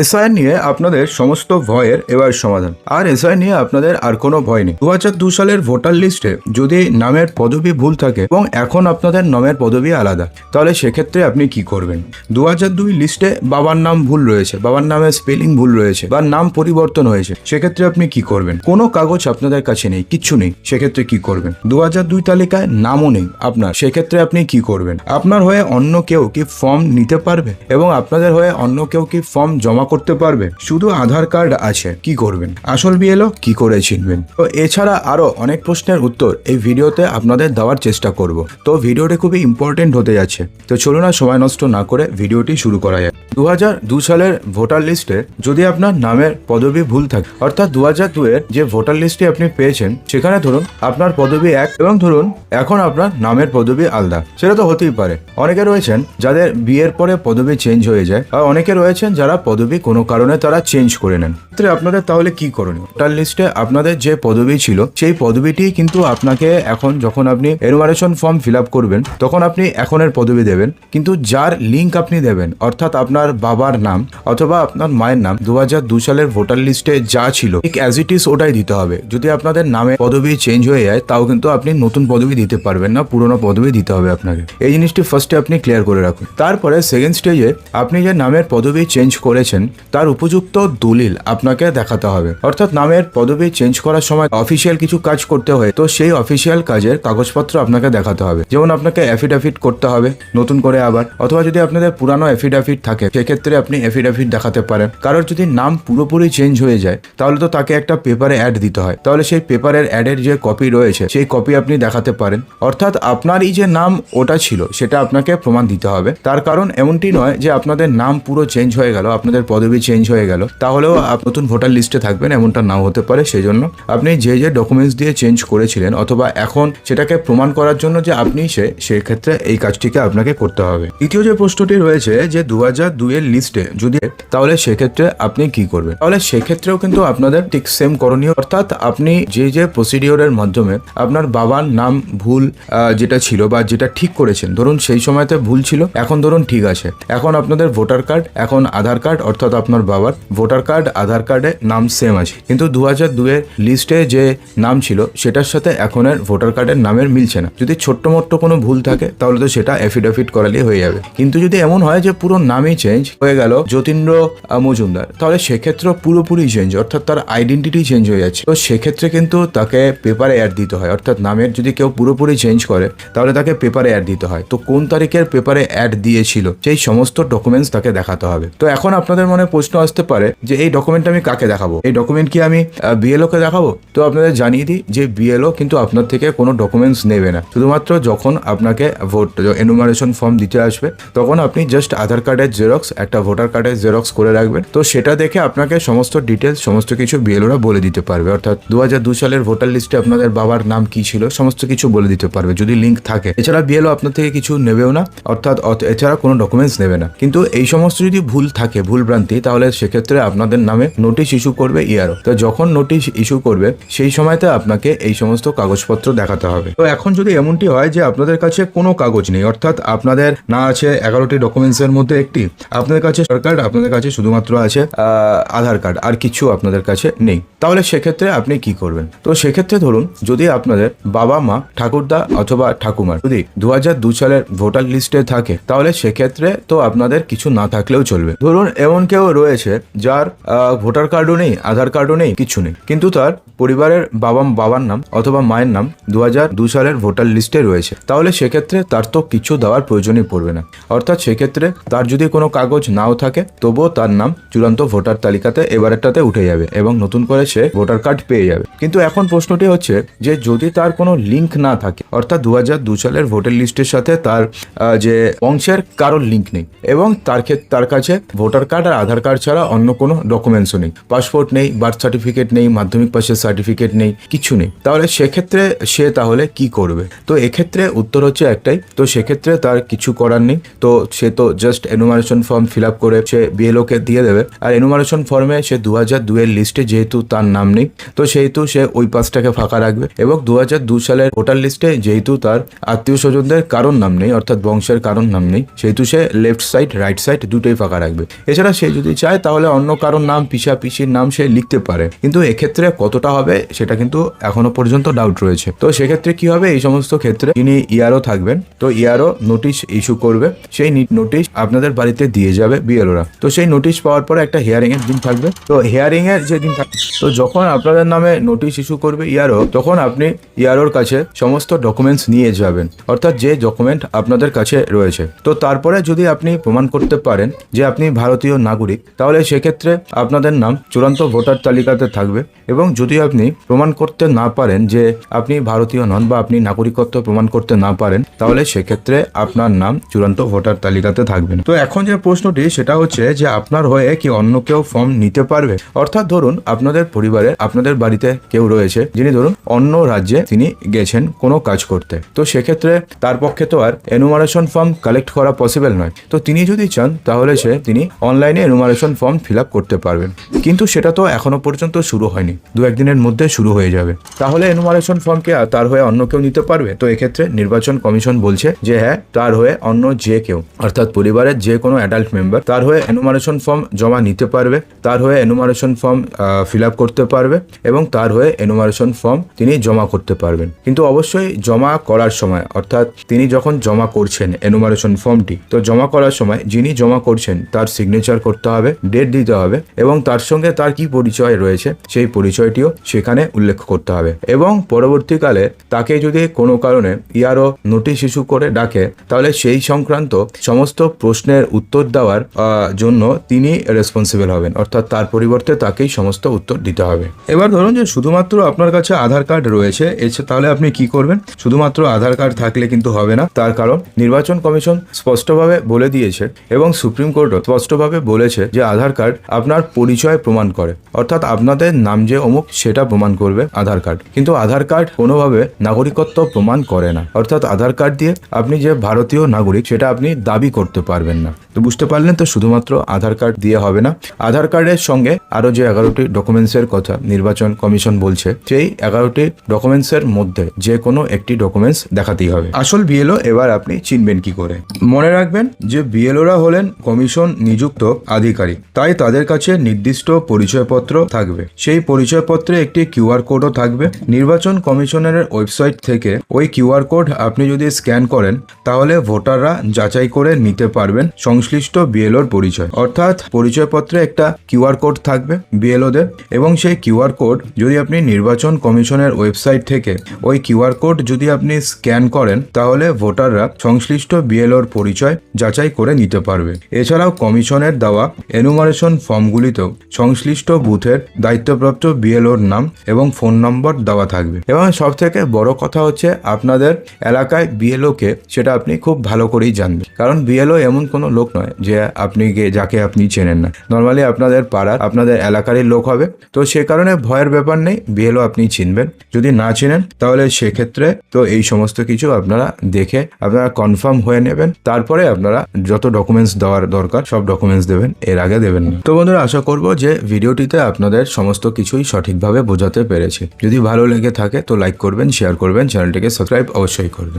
SIR নিয়ে আপনাদের সমস্ত ভয়ের এবার সমাধান। আর এসআইআর নিয়ে আপনাদের আর কোনো ভয় নেই। দু সালের ভোটার লিস্টে যদি নামের পদবি ভুল থাকে এবং এখন আপনাদের নামের পদবি আলাদা, তাহলে সেক্ষেত্রে আপনি কি করবেন? দু দুই লিস্টে বাবার নাম ভুল রয়েছে, বাবার নামের স্পেলিং ভুল রয়েছে বা নাম পরিবর্তন হয়েছে, সেক্ষেত্রে আপনি কি করবেন? কোনো কাগজ আপনাদের কাছে নেই, কিচ্ছু নেই, সেক্ষেত্রে কি করবেন? দু দুই তালিকায় নামও নেই আপনার, সেক্ষেত্রে আপনি কি করবেন? আপনার হয়ে অন্য কেউ কি ফর্ম নিতে পারবে? এবং আপনাদের হয়ে অন্য কেউ কি ফর্ম জমা করতে পারবে? শুধু আধার কার্ড আছে, কি করবেন? আসল বিএলও কি করে চিনবেন? তো এছাড়া আরও অনেক প্রশ্নের উত্তর এই ভিডিওতে আপনাদের দেওয়ার চেষ্টা করব। তো ভিডিওটি খুবই ইম্পর্টেন্ট হতে যাচ্ছে। তো চলুন আর সময় নষ্ট না করে ভিডিওটি শুরু করা যায় দু হাজার দু সালের ভোটার লিস্টে যদি আপনার নামের পদবি ভুল থাকে, অর্থাৎ দু হাজার দুয়ের যে ভোটার লিস্টে আপনি পেয়েছেন, সেখানে ধরুন আপনার পদবি এক এবং ধরুন এখন আপনার নামের পদবি আলাদা। সেটা তো হতেই পারে। অনেকে রয়েছেন যাদের বিয়ের পরে পদবি চেঞ্জ হয়ে যায়, আর অনেকে রয়েছেন যারা পদবি কোনো কারণে তারা চেঞ্জ করে নেন। ক্ষেত্রে আপনাদের তাহলে কি করণীয়? ভোটার লিস্টে আপনাদের যে পদবি ছিল, সেই পদবিটি কিন্তু আপনাকে এখন যখন আপনি এনুমারেশন ফর্ম ফিল করবেন, তখন আপনি এখনের পদবি দেবেন। কিন্তু যার লিঙ্ক আপনি দেবেন, অর্থাৎ আপনার বাবার নাম অথবা আপনার মায়ের নাম দু দু সালের ভোটার লিস্টে যা ছিল, ঠিক অ্যাজ ইট ইস ওটাই দিতে হবে। যদি আপনাদের নামে পদবি চেঞ্জ হয়ে যায়, তাও কিন্তু আপনি নতুন পদবি দিতে পারবেন না, পুরোনো পদবি দিতে হবে আপনাকে। এই জিনিসটি ফার্স্টে আপনি ক্লিয়ার করে রাখুন। তারপরে সেকেন্ড স্টেজে আপনি যে নামের পদবি চেঞ্জ করেছেন, তার উপযুক্ত দলিল আপনাকে দেখাতে হবে। অর্থাৎ নামের পদবি চেঞ্জ করার সময় অফিসিয়াল কিছু কাজ করতে হয়, তো সেই অফিসিয়াল কাজের কাগজপত্র আপনাকে দেখাতে হবে। যেমন আপনাকে অ্যাফিডাভিট করতে হবে, নতুন করে আবার। অথবা যদি আপনাদের পুরানো অ্যাফিডাভিট থাকে সেক্ষেত্রে আপনি অ্যাফিডাভিট দেখাতে পারেন। কারোর যদি নাম পুরোপুরি চেঞ্জ হয়ে যায়, তাহলে তো তাকে একটা পেপারে অ্যাড দিতে হয়। তাহলে সেই পেপারের অ্যাডের যে কপি রয়েছে, সেই কপি আপনি দেখাতে পারেন। অর্থাৎ আপনারই যে নাম ওটা ছিল, সেটা আপনাকে প্রমাণ দিতে হবে। তার কারণ এমনটি নয় যে আপনাদের নাম পুরো চেঞ্জ হয়ে গেল, আপনাদের পদবি চেঞ্জ হয়ে গেল। তাহলেও নতুন ভোটার লিস্টে থাকবেন, এমনটা নাও হতে পারে। সেই জন্য আপনি যে যে ডকুমেন্টস দিয়ে চেঞ্জ করেছিলেন, অথবা এখন সেটাকে প্রমাণ করার জন্য যে আপনি সে, সেক্ষেত্রে এই কাজটিকে আপনাকে করতে হবে। দ্বিতীয় যে প্রশ্নটি রয়েছে যে দু হাজার দুইয়ের লিস্টে যদি তাহলে সেক্ষেত্রে আপনি কি করবেন? তাহলে সেক্ষেত্রেও কিন্তু আপনাদের ঠিক সেম করণীয়। অর্থাৎ আপনি যে যে প্রসিডিওরের মাধ্যমে আপনার বাবার নাম ভুল যেটা ছিল বা যেটা ঠিক করেছেন, ধরুন সেই সময়তে ভুল ছিল, এখন ধরুন ঠিক আছে। এখন আপনাদের ভোটার কার্ড এখন আধার কার্ড অর্থাৎ আপনার বাবার ভোটার কার্ড আধার কার্ডে নাম সেম আছে। কিন্তু দু হাজার দুয়ের লিস্টে যে নাম ছিল, সেটার সাথে এখনের ভোটার কার্ডের নামের মিলছে না। যদি ছোট্ট মোট্ট কোনো ভুল থাকে, তাহলে তো সেটা অ্যাফিডাভিট করালেই হয়ে যাবে। কিন্তু যদি এমন হয় যে পুরো নামই চেঞ্জ হয়ে গেল যতীন্দ্র মজুমদার। তাহলে সেক্ষেত্রে পুরোপুরি চেঞ্জ অর্থাৎ তার আইডেন্টিটি চেঞ্জ হয়ে যাচ্ছে। তো সেক্ষেত্রে কিন্তু তাকে পেপারে অ্যাড দিতে হয়, অর্থাৎ নামের যদি কেউ পুরোপুরি চেঞ্জ করে, তাহলে তাকে পেপারে অ্যাড দিতে হয়। তো কোন তারিখের পেপারে অ্যাড দিয়েছিল, সেই সমস্ত ডকুমেন্টস তাকে দেখাতে হবে। তো এখন আপনাদের মনে প্রশ্ন আসতে পারে যে এই ডকুমেন্ট আমি কাকে দেখাবো? এই ডকুমেন্ট কি আমি বিএলও কে দেখাবো? তো আপনাদের জানিয়ে দিই যে বিএলও কিন্তু আপনার থেকে কোনো ডকুমেন্টস নেবে না। শুধুমাত্র যখন আপনাকে ভোট এনুমারেশন ফর্ম দিতে আসবে, তখন আপনি জাস্ট আধার কার্ডের জেরক্স একটা ভোটার কার্ডের জেরক্স করে রাখবেন। তো সেটা দেখে আপনাকে সমস্ত ডিটেলস সমস্ত কিছু বিএলওরা বলে দিতে পারবে। অর্থাৎ দু সালের ভোটার লিস্টে আপনাদের বাবার নাম কি ছিল সমস্ত কিছু বলে দিতে পারবে যদি লিঙ্ক থাকে। এছাড়া বিএলও আপনার থেকে কিছু নেবেও না অর্থাৎ এছাড়া কোনো ডকুমেন্টস নেবে না। কিন্তু এই সমস্ত যদি ভুল থাকে ভুল ভ্রান্তি তাহলে সেক্ষেত্রে আপনাদের নামে নোটিশ ইস্যু করবে ইয়ারও তো যখন নোটিশ ইস্যু করবে সেই সময়তে আপনাকে এই সমস্ত কাগজপত্র দেখাতে হবে। তো এখন যদি এমনটি হয় যে আপনাদের কাছে কোনো কাগজ নেই অর্থাৎ আপনাদের না আছে এগারোটি ডকুমেন্টস এর মধ্যে একটি আপনাদের কাছে সরকার আপনাদের কাছে শুধুমাত্র আছে আধার কার্ড, আর কিছু আপনাদের কাছে নেই। তাহলে সেক্ষেত্রে আপনি কি করবেন? তো সেক্ষেত্রে ধরুন, যদি আপনাদের বাবা মা, ঠাকুরদা অথবা ঠাকুমার যদি দু হাজার দু সালের ভোটার লিস্টে থাকে, তাহলে সেক্ষেত্রে তো আপনাদের কিছু না থাকলেও চলবে। ধরুন, এমন কেউ রয়েছে যার ভোটার কার্ডও নেই, আধার কার্ডও নেই, কিছু নেই। কিন্তু তার পরিবারের বাবা, বাবার নাম অথবা মায়ের নাম দু হাজার দু সালের ভোটার লিস্টে রয়েছে। তাহলে সেক্ষেত্রে তার তো কিছু দেওয়ার প্রয়োজনই পড়বে না। অর্থাৎ সেক্ষেত্রে তার যদি কোনো কাগজ নাও থাকে, তবুও তার নাম চূড়ান্ত ভোটার তালিকাতে এবারেরটাতে উঠে যাবে এবং নতুন করে সে ভোটার কার্ড পেয়ে যাবে। কিন্তু এখন প্রশ্নটি হচ্ছে যে যদি তার কোনো লিঙ্ক না থাকে, অর্থাৎ দু হাজার দু সালের ভোটার লিস্টের সাথে তার যে অংশের কারোর লিঙ্ক নেই এবং তার ক্ষেত্রে তার কাছে ভোটার কার্ড আর আধার কার্ড ছাড়া অন্য কোনো ডকুমেন্টসও নেই, পাসপোর্ট নেই, বার্থ সার্টিফিকেট নেই, মাধ্যমিক পাশের সার্টিফিকেট নেই, কিছু নেই, তাহলে সেক্ষেত্রে সে তাহলে কি করবে? তো এক্ষেত্রে উত্তর হচ্ছে একটাই, তো সেক্ষেত্রে তার কিছু করার নেই, তো সে তো just enumeration form fill up করে সে বিএলও কে দিয়ে দেবে। আর এনুমারেশন ফর্মে সে দু হাজার দুয়ের লিস্টে যেহেতু তার নাম নেই, তো সেহেতু সে ওই পাশটাকে ফাঁকা রাখবে এবং দু হাজার দু সালের ভোটার লিস্টে যেহেতু তার আত্মীয় স্বজনদের কারণ নাম নেই, অর্থাৎ বংশের কারণ নাম নেই, সেহেতু সে লেফট সাইড রাইট সাইড দুটোই ফাঁকা রাখবে। এছাড়া সে যদি চায়, তাহলে অন্য কারোর নাম পিসা পিসির নাম সে লিখতে পারে। কিন্তু এক্ষেত্রে কতটা হবে, সেটা কিন্তু এখনও পর্যন্ত ডাউট রয়েছে। তো সেক্ষেত্রে কি হবে, এই সমস্ত ক্ষেত্রে যিনি ইয়ারও থাকবেন। তো ইয়ারও নোটিশ ইস্যু করবে। সেই নোটিশ আপনাদের বাড়িতে দিয়ে যাবে বিএলওরা তো সেই নোটিশ পাওয়ার পরে একটা হিয়ারিং এর দিন থাকবে। তো হিয়ারিং এর যে দিন থাকবে তো যখন আপনাদের নামে নোটিশ ইস্যু করবে ইয়ারও তখন আপনি ইয়ারোর কাছে সমস্ত ডকুমেন্টস নিয়ে যাবেন। অর্থাৎ যে ডকুমেন্ট আপনাদের কাছে রয়েছে। তো তারপরে যদি আপনি প্রমাণ করতে পারেন যে আপনি ভারতীয় নাগরিক, তাহলে সেক্ষেত্রে আপনাদের নাম চূড়ান্ত ভোটার তালিকাতে থাকবে। এবং যদি আপনি প্রমাণ করতে না পারেন যে আপনি ভারতীয় নন বা আপনি নাগরিকত্ব প্রমাণ করতে না পারেন, তাহলে সেক্ষেত্রে আপনার নাম চূড়ান্ত ভোটার তালিকাতে থাকবে না। তো এখন যে প্রশ্নটি সেটা হচ্ছে যে আপনার হয়ে কি অন্য কেউ ফর্ম নিতে পারবে? অর্থাৎ ধরুন আপনাদের পরিবারে, আপনাদের বাড়িতে কেউ রয়েছে, যিনি ধরুন অন্য রাজ্যে তিনি গেছেন কোনো কাজ করতে। তো সেক্ষেত্রে তার পক্ষে তো আর এনুমারেশন ফর্ম কালেক্ট করা পসিবল নয়। তো তিনি যদি চান, তাহলে সে তিনি অনলাইনে এনুমারেশন ফর্ম ফিল করতে পারবেন। কিন্তু সেটা তো এখনও পর্যন্ত শুরু হয়নি। দু একদিনের মধ্যে শুরু হয়ে যাবে। তাহলে এনুমারেশন ফর্মকে আর তার হয়ে অন্য কেউ নিতে পারবে? তো এক্ষেত্রে নির্বাচন কমিশন বলছে যে হ্যাঁ তার হয়ে অন্য যে কেউ, অর্থাৎ পরিবারের যে কোনো অ্যাডাল্ট মেম্বার তার হয়ে এনুমারেশন ফর্ম জমা নিতে পারবে, তার হয়ে এনুমারেশন ফর্ম ফিল আপ করতে পারবে এবং তার হয়ে এনুমারেশন ফর্ম তিনি জমা করতে পারবেন। কিন্তু অবশ্যই জমা করার সময়, অর্থাৎ তিনি যখন জমা করছেন এনুমারেশন ফর্মটি তো জমা করার সময় যিনি জমা করছেন তার সিগনেচার করতে হবে ডেট দিতে হবে এবং তার সঙ্গে তার কি পরিচয় রয়েছে সেই পরিচয়টিও সেখানে উল্লেখ করতে হবে। এবং পরবর্তীকালে তাকে যদি কোনো কারণে ইয়ারও নোটিশ ইস্যু করে ডাকে, তাহলে সেই সংক্রান্ত সমস্ত প্রশ্নের উত্তর দেওয়ার জন্য তিনি রেসপন্সিবল হবেন। অর্থাৎ তার পরিবর্তে তাকেই সমস্ত উত্তর দিতে হবে। এবার ধরুন যে শুধুমাত্র আপনার কাছে আধার কার্ড রয়েছে তাহলে আপনি কি করবেন? শুধুমাত্র আধার কার্ড থাকলে কিন্তু হবে না। তার কারণ, নির্বাচন কমিশন স্পষ্টভাবে বলে দিয়েছে এবং সুপ্রিম কোর্টও স্পষ্টভাবে বলেছে যে আধার কার্ড আপনার পরিচয় প্রমাণ করে। অর্থাৎ আপনাদের নাম যে অমুক, সেটা প্রমাণ করবে আধার কার্ড। কিন্তু আধার কার্ড কোনোভাবে নাগরিকত্ব প্রমাণ করে না। অর্থাৎ আধার কার্ড দিয়ে আপনি যে ভারতীয় নাগরিক, সেটা আপনি দাবি করতে পারবেন না। তো বুঝতে পারলেন, তো শুধুমাত্র আধার কার্ড দিয়ে হবে না। আধার কার্ডের সঙ্গে আরও যে এগারোটি ডকুমেন্টসের কথা নির্বাচন কমিশন বলছে, সেই এগারোটি ডকুমেন্টসের মধ্যে যে কোনো একটি ডকুমেন্টস দেখাতেই হবে। আসল বিএলও, এবার আপনি চিনবেন কি করে। মনে রাখবেন যে বিএলওরা হলেন কমিশন নিযুক্ত আধিকারিক, তাই তাদের কাছে নির্দিষ্ট পরিচয়পত্র থাকবে। সেই পরিচয়পত্রে একটি কিউআর কোডও থাকবে। নির্বাচন কমিশনের ওয়েবসাইট থেকে ওই কিউআর কোড আপনি যদি স্ক্যান করেন, তাহলে ভোটাররা যাচাই করে নিতে পারবেন। সংশ্লিষ্ট বিএলওর পরিচয়। অর্থাৎ পরিচয়পত্রে একটা কিউআর কোড থাকবে বিএলও বিএলওদের এবং সেই কিউআর কোড যদি আপনি নির্বাচন কমিশনের ওয়েবসাইট থেকে ওই কিউআর কোড যদি আপনি স্ক্যান করেন, তাহলে ভোটাররা সংশ্লিষ্ট বিএলওর পরিচয় যাচাই করে নিতে পারবে। এছাড়াও কমিশনের দেওয়া এনুমারেশন ফর্মগুলিতেও সংশ্লিষ্ট বুথের দায়িত্বপ্রাপ্ত বিএলওর নাম এবং ফোন নম্বর দেওয়া থাকবে। এবং সব থেকে বড় কথা হচ্ছে আপনাদের এলাকায় বিএলও কে সেটা আপনি খুব ভালো করেই জানবেন। কারণ বিএলও এমন কোনো লোক নয় যে আপনি যাকে আপনি চেনেন না। নর্মালি আপনাদের পাড়ার, আপনাদের এলাকারই লোক হবে। তো সে কারণে ভয়ের ব্যাপার নেই, বিএলও আপনি চিনবেন। যদি না চিনেন, তাহলে সেক্ষেত্রে তো এই সমস্ত কিছু আপনারা দেখে, আপনারা কনফার্ম হয়ে নেবেন। তারপরে আপনারা যত ডকুমেন্টস দেওয়ার দরকার, সব ডকুমেন্টস দেবেন, এর আগে দেবেন না। তো বন্ধুরা, আশা করব যে ভিডিওটিতে আপনাদের সমস্ত কিছুই সঠিকভাবে বোঝাতে পেরেছি। যদি ভালো লেগে থাকে, তো লাইক করবেন শেয়ার করবেন চ্যানেলটিকে সাবস্ক্রাইব অবশ্যই করবেন।